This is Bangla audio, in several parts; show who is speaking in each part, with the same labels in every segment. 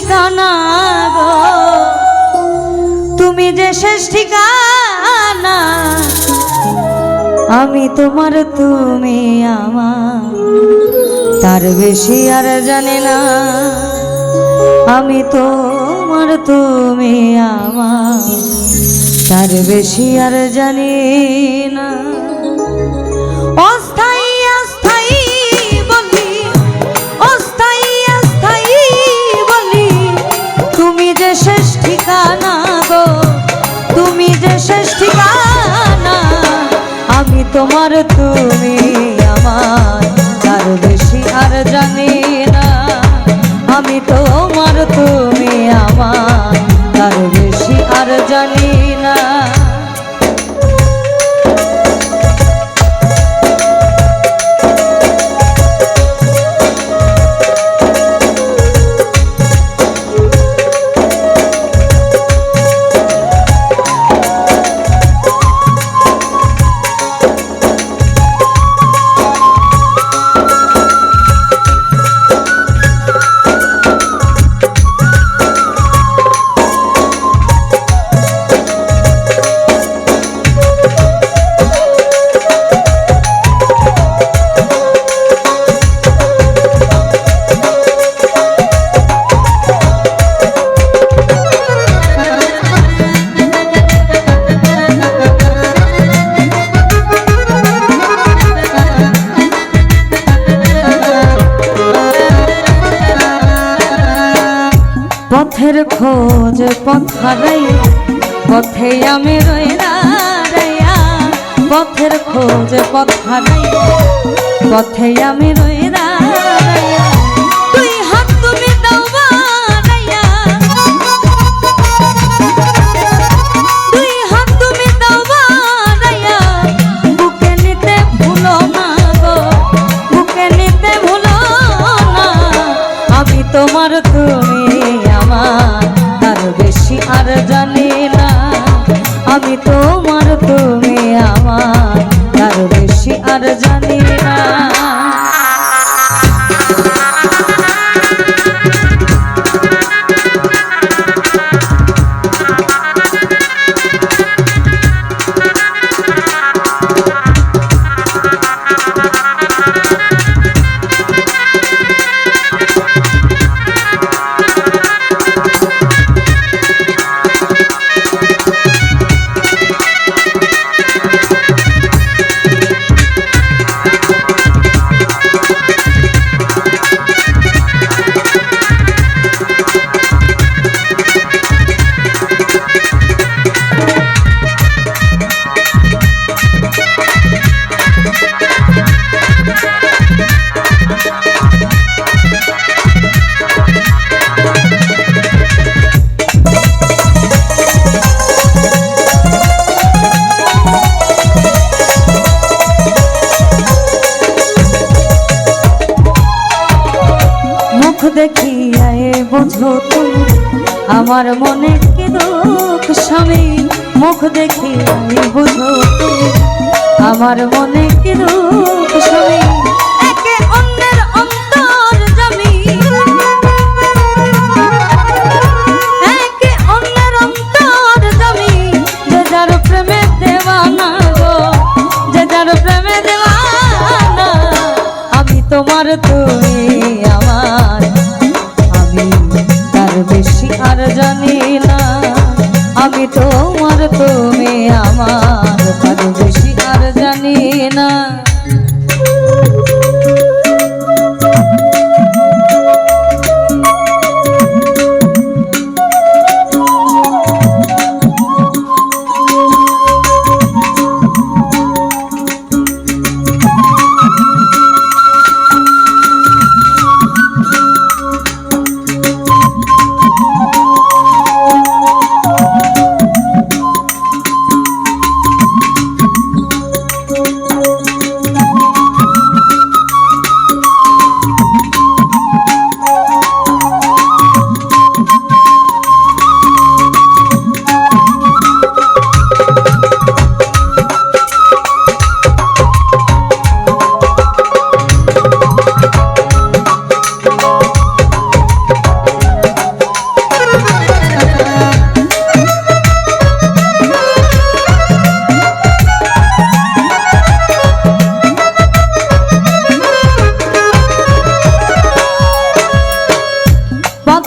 Speaker 1: ঠিকানা গো? তুমি যে শেষ ঠিকানা, আমি তোমার তুমি আমার। তার বেশি আর জানি না, আমি তোমার তুমি আমার। তার বেশি আর জানি না। তোমার তুমি আমার পথের খোঁজ, পথ হারাই পথে আমি রই রাইয়া। পথের খোঁজ, পথ হারাই পথে আমি রই আর জানি বোঝো তুমি আমার মনে কি দুঃখ স্বামী? মুখ দেখিয়ায় বোঝো তুমি। আমার মনে কি দুঃখ স্বামী? তোমার অন্যের তোমার তুমি আমার বেশি আর জানি না।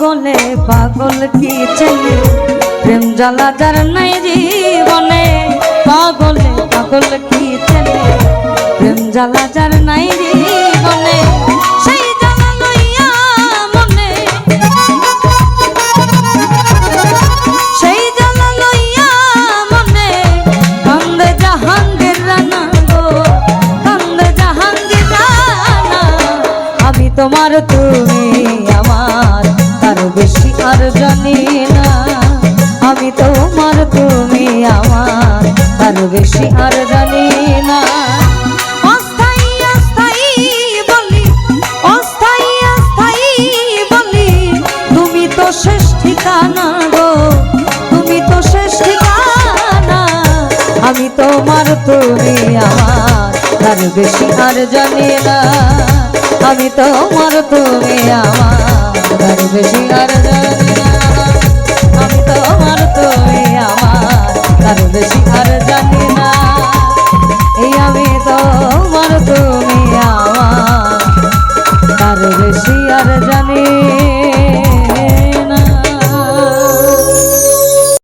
Speaker 1: পাগলে, পাগল কি চাই প্রেম জ্বালা যার নাই জীবনে, পাগলে, পাগল কি চাই প্রেম জ্বালা যার নাই জীবনে তোমার তুমি, আমার জানি না, আমি তোমার তুমি আমার, তার বেশি আর জানি না। শেষ ঠিকানা তুমি তো শেষ ঠিকানা, আমি তোমার তুমি আমার, তার বেশি আর জানি না। আমি তোমার তুমি আমার, তার বেশি আর জানি তার বেশি আর